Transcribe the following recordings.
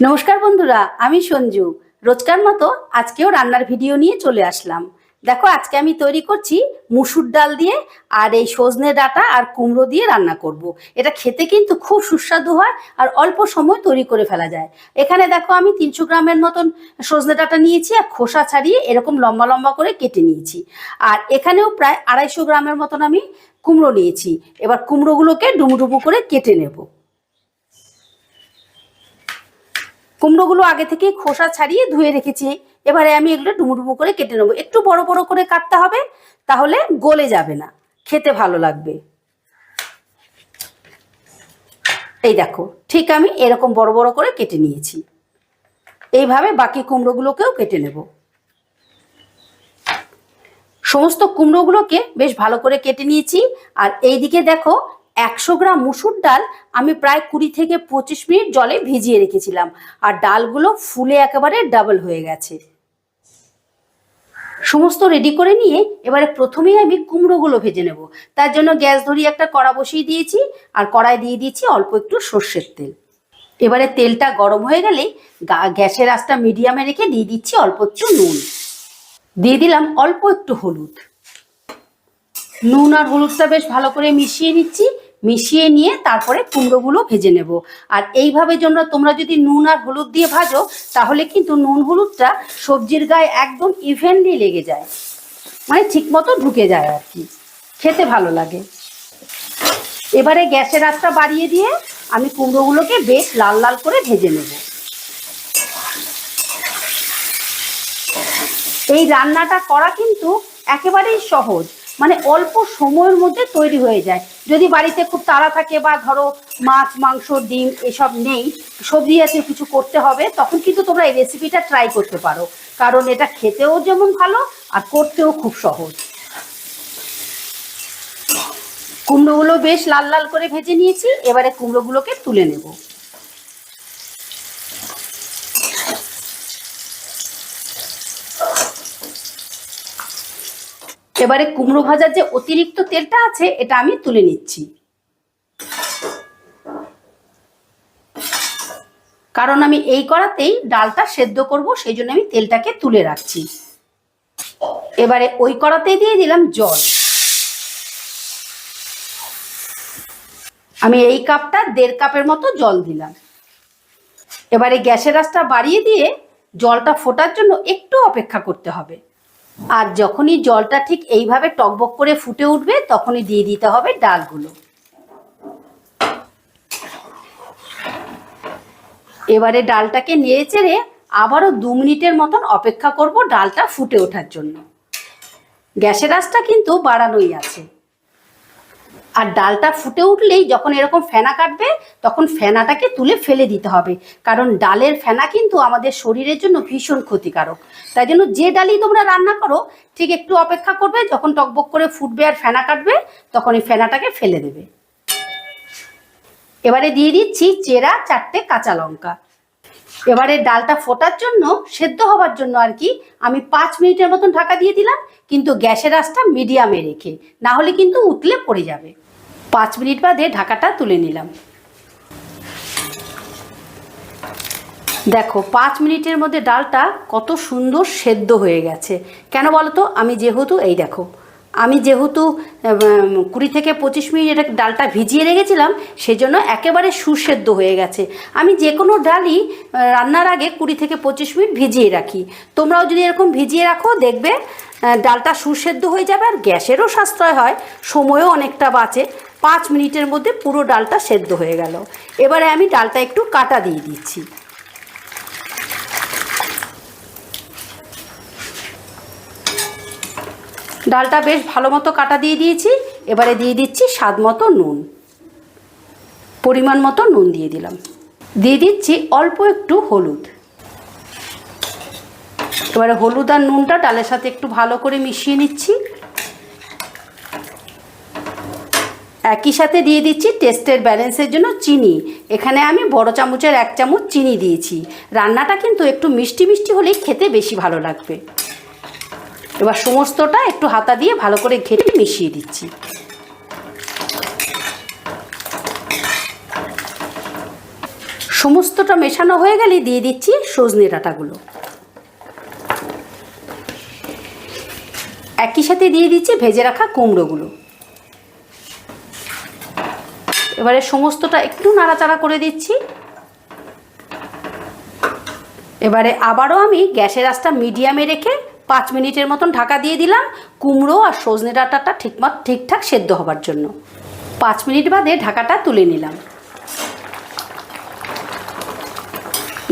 নমস্কার বন্ধুরা, আমি সঞ্জু। রোজকার মতো আজকেও রান্নার ভিডিও নিয়ে চলে আসলাম। দেখো, আজকে আমি তৈরি করছি মুসুর ডাল দিয়ে আর এই সজনে ডাঁটা আর কুমড়ো দিয়ে রান্না করব। এটা খেতে কিন্তু খুব সুস্বাদু হয় আর অল্প সময় তৈরি করে ফেলা যায়। এখানে দেখো, আমি তিনশো গ্রামের মতন সজনে ডাঁটা নিয়েছি আর খোসা ছাড়িয়ে এরকম লম্বা লম্বা করে কেটে নিয়েছি। আর এখানেও প্রায় আড়াইশো গ্রামের মতন আমি কুমড়ো নিয়েছি। এবার কুমড়োগুলোকে ডুমডুমু করে কেটে নেব। কুমড়োগুলো আগে থেকে খোসা ছাড়িয়ে ধুয়ে রেখেছি। এবারে আমি এগুলো ডুমুডুমু করে কেটে নেব। একটু বড় বড় করে কাটতে হবে, তাহলে গলে যাবে না। খেতে ভালো লাগবে। এই দেখো, ঠিক আমি এরকম বড় বড় করে কেটে নিয়েছি। এইভাবে বাকি কুমড়োগুলোকেও কেটে নেব। সমস্ত কুমড়োগুলোকে বেশ ভালো করে কেটে নিয়েছি। আর এইদিকে দেখো একশো গ্রাম মুসুর ডাল আমি প্রায় কুড়ি থেকে পঁচিশ মিনিট জলে ভিজিয়ে রেখেছিলাম। আর ডালগুলো ফুলে একেবারে ডাবল হয়ে গেছে। সমস্ত রেডি করে নিয়ে এবারে প্রথমেই আমি কুমড়োগুলো ভেজে নেব। তার জন্য গ্যাস ধরিয়ে একটা কড়া বসিয়ে দিয়েছি। আর কড়াই দিয়ে দিয়েছি অল্প একটু সর্ষের তেল। এবারে তেলটা গরম হয়ে গেলে গ্যাসের আঁচটা মিডিয়ামে রেখে দিয়ে দিচ্ছি অল্প একটু নুন। দিয়ে দিলাম অল্প একটু হলুদ। নুন আর হলুদটা বেশ ভালো করে মিশিয়ে নিচ্ছি। মিশিয়ে নিয়ে তারপরে কুমড়োগুলো ভেজে নেব। আর এইভাবে জন্য তোমরা যদি নুন আর হলুদ দিয়ে ভাজো, তাহলে কিন্তু নুন হলুদটা সবজির গায়ে একদম ইভেনলি লেগে যায়। মানে ঠিক মতো ঢুকে যায় আর কি। খেতে ভালো লাগে। এবারে গ্যাসের আঁচটা বাড়িয়ে দিয়ে আমি কুমড়োগুলোকে বেশ লাল লাল করে ভেজে নেব। এই রান্নাটা করা কিন্তু একেবারেই সহজ। মানে অল্প সময়ের মধ্যে তৈরি হয়ে যায়। যদি বাড়িতে খুব তাড়া থাকে বা ধরো মাছ, মাংস, ডিম এসব নেই, সবজি জাতীয় কিছু করতে হবে, তখন কিন্তু তোমরা এই রেসিপিটা ট্রাই করতে পারো। কারণ এটা খেতেও যেমন ভালো আর করতেও খুব সহজ। কুমড়োগুলো বেশ লাল লাল করে ভেজে নিয়েছি, এবারে কুমড়োগুলোকে তুলে নেব। এবারে কুমড়ো ভাজার যে অতিরিক্ত তেলটা আছে, এটা আমি তুলে নিচ্ছি। কারণ আমি এই করাতেই ডালটা সেদ্ধ করব, সেই জন্য আমি তেলটাকে তুলে রাখছি। এবারে ওই করাতেই দিয়ে দিলাম জল। আমি এই কাপটা দেড় কাপের মতো জল দিলাম। এবারে গ্যাসের আঁচটা বাড়িয়ে দিয়ে জলটা ফোটার জন্য একটু অপেক্ষা করতে হবে। আর যখনই জলটা ঠিক এইভাবে টকবক করে ফুটে উঠবে, তখনই দিয়ে দিতে হবে ডালগুলো। এবারে ডালটাকে নিয়ে চেড়ে আবারও দু মিনিটের মতন অপেক্ষা করব ডালটা ফুটে ওঠার জন্য। গ্যাসের আঁচটা কিন্তু বাড়ানোই আছে। আর ডালটা ফুটে উঠলেই যখন এরকম ফেনা কাটবে, তখন ফেনাটাকে তুলে ফেলে দিতে হবে। কারণ ডালের ফেনা কিন্তু আমাদের শরীরের জন্য ভীষণ ক্ষতিকারক। তাই জন্য যে ডালই তোমরা রান্না করো, ঠিক একটু অপেক্ষা করবে, যখন টকবক করে ফুটবে আর ফেনা কাটবে, তখন এই ফেনাটাকে ফেলে দেবে। এবারে দিয়ে দিচ্ছি চেরা চারটে কাঁচা লঙ্কা। এবারে ডালটা ফোটার জন্য, সেদ্ধ হবার জন্য আর কি, আমি পাঁচ মিনিটের মতন ঢাকা দিয়ে দিলাম, কিন্তু গ্যাসের আঁচটা মিডিয়ামে রেখে, না হলে কিন্তু উতলে পড়ে যাবে। পাঁচ মিনিট বাদে ঢাকাটা তুলে নিলাম। দেখো, পাঁচ মিনিটের মধ্যে ডালটা কত সুন্দর সেদ্ধ হয়ে গেছে। কেন বলো তো আমি যেহেতু, এই দেখো আমি যেহেতু কুড়ি থেকে পঁচিশ মিনিট এটা ডালটা ভিজিয়ে রেখেছিলাম, সেজন্য একেবারে সুসেদ্ধ হয়ে গেছে। আমি যে কোনো ডালই রান্নার আগে কুড়ি থেকে পঁচিশ মিনিট ভিজিয়ে রাখি। তোমরাও যদি এরকম ভিজিয়ে রাখো, দেখবে ডালটা সুসেদ্ধ হয়ে যাবে আর গ্যাসেরও সাশ্রয় হয়, সময়ও অনেকটা বাঁচে। পাঁচ মিনিটের মধ্যে পুরো ডালটা সেদ্ধ হয়ে গেল। এবারে আমি ডালটা একটু কাটা দিয়ে দিচ্ছি। ডালটা বেশ ভালো মতো কাটা দিয়ে দিয়েছি। এবারে দিয়ে দিচ্ছি স্বাদ মতো নুন। পরিমাণ মতো নুন দিয়ে দিলাম। দিয়ে দিচ্ছি অল্প একটু হলুদ। এবারে হলুদ আর নুনটা ডালের সাথে একটু ভালো করে মিশিয়ে নিচ্ছি। একই সাথে দিয়ে দিচ্ছি টেস্টের ব্যালেন্সের জন্য চিনি। এখানে আমি বড় চামচের এক চামচ চিনি দিয়েছি। রান্নাটা কিন্তু একটু মিষ্টি মিষ্টি হলেই খেতে বেশি ভালো লাগবে। এবার সমস্তটা একটু হাতা দিয়ে ভালো করে ঘেটে মিশিয়ে দিচ্ছি। সমস্তটা মেশানো হয়ে গেলে দিয়ে দিচ্ছি সজনে ডাঁটাগুলো। একই সাথে দিয়ে দিচ্ছি ভেজে রাখা কুমড়োগুলো। এবারে সমস্তটা একটু নাড়াচাড়া করে দিচ্ছি। এবারে আবারও আমি গ্যাসের আঁচটা মিডিয়ামে রেখে পাঁচ মিনিটের মতন ঢাকা দিয়ে দিলাম, কুমড়ো আর সজনে ডাঁটাটা ঠিকমত ঠিকঠাক সেদ্ধ হবার জন্য। পাঁচ মিনিট বাদে ঢাকাটা তুলে নিলাম।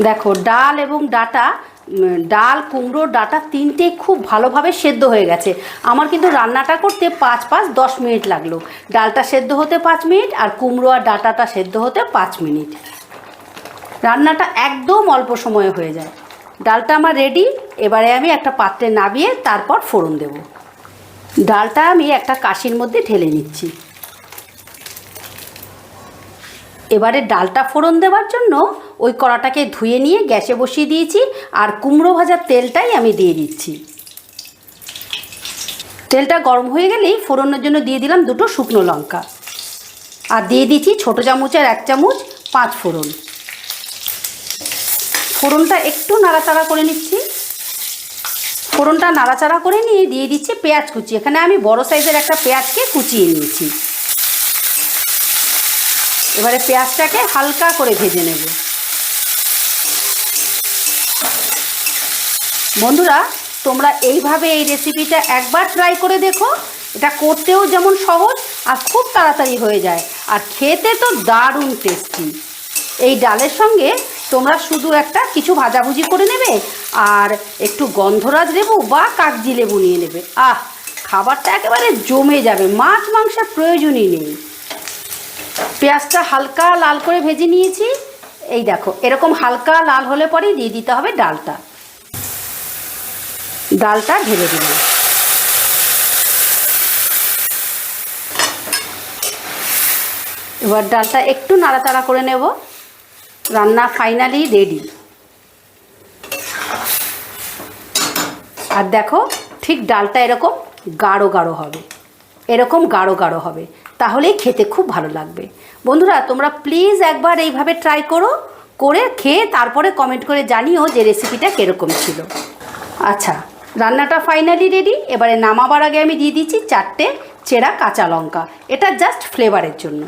দেখো, ডাল এবং ডাটা ডাল, কুমড়ো, ডাটা তিনটে খুব ভালোভাবে সেদ্ধ হয়ে গেছে। আমার কিন্তু রান্নাটা করতে পাঁচ পাঁচ দশ মিনিট লাগল। ডালটা সেদ্ধ হতে পাঁচ মিনিট আর কুমড়ো আর ডাটাটা সেদ্ধ হতে পাঁচ মিনিট। রান্নাটা একদম অল্প সময়ে হয়ে যায়। ডালটা আমার রেডি। এবারে আমি একটা পাত্রে নাবিয়ে তারপর ফোড়ন দেব। ডালটা আমি একটা কাশির মধ্যে ঢেলে নিচ্ছি। এবারে ডালটা ফোড়ন দেওয়ার জন্য ওই কড়াটাকে ধুয়ে নিয়ে গ্যাসে বসিয়ে দিয়েছি আর কুমড়ো ভাজার তেলটাই আমি দিয়ে দিচ্ছি। তেলটা গরম হয়ে গেলেই ফোড়নের জন্য দিয়ে দিলাম দুটো শুকনো লঙ্কা। আর দিয়ে দিচ্ছি ছোটো চামচের এক চামচ পাঁচ ফোড়ন। ফোড়নটা একটু নাড়াচাড়া করে নিচ্ছি। ফোড়নটা নাড়াচাড়া করে নিয়ে দিয়ে দিচ্ছি পেঁয়াজ কুচি। এখানে আমি বড় সাইজের একটা পেঁয়াজকে কুচিয়ে নিয়েছি। এবারে পেঁয়াজটাকে হালকা করে ভেজে নেব। বন্ধুরা, তোমরা এইভাবে এই রেসিপিটা একবার ট্রাই করে দেখো। এটা করতেও যেমন সহজ আর খুব তাড়াতাড়ি হয়ে যায়। আর খেতে তো দারুণ টেস্টি এই ডালের সঙ্গে তোমরা শুধু একটা কিছু ভাজাভুজি করে নেবে আর একটু গন্ধরাজ লেবু বা কাগজি লেবু নিয়ে নেবে। আহ, খাবারটা একেবারে জমে যাবে, মাছ মাংসের প্রয়োজনই নেই। পেঁয়াজটা হালকা লাল করে ভেজে নিয়েছি। এই দেখো, এরকম হালকা লাল হলে পরেই দিয়ে দিতে হবে ডালটা। ডালটা ঢেলে দিলাম। এবার ডালটা একটু নাড়াচাড়া করে নেব। রান্না ফাইনালি রেডি আর দেখো, ঠিক ডালটা এরকম গাঢ় গাঢ় হবে। এরকম গাঢ় গাঢ় হবে। তাহলেই খেতে খুব ভালো লাগবে। বন্ধুরা, তোমরা প্লিজ একবার এইভাবে ট্রাই করো, করে খেয়ে তারপরে কমেন্ট করে জানিও যে রেসিপিটা কীরকম ছিল। আচ্ছা রান্নাটা ফাইনালি রেডি এবারে নামাবার আগে আমি দিয়ে দিচ্ছি চারটে চেরা কাঁচা লঙ্কা। এটা জাস্ট ফ্লেভারের জন্য।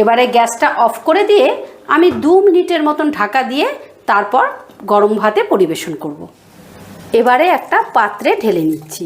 এবারে গ্যাসটা অফ করে দিয়ে আমি দু মিনিটের মতন ঢাকা দিয়ে তারপর গরম ভাতে পরিবেশন করব। এবারে একটা পাত্রে ঢেলে নিচ্ছি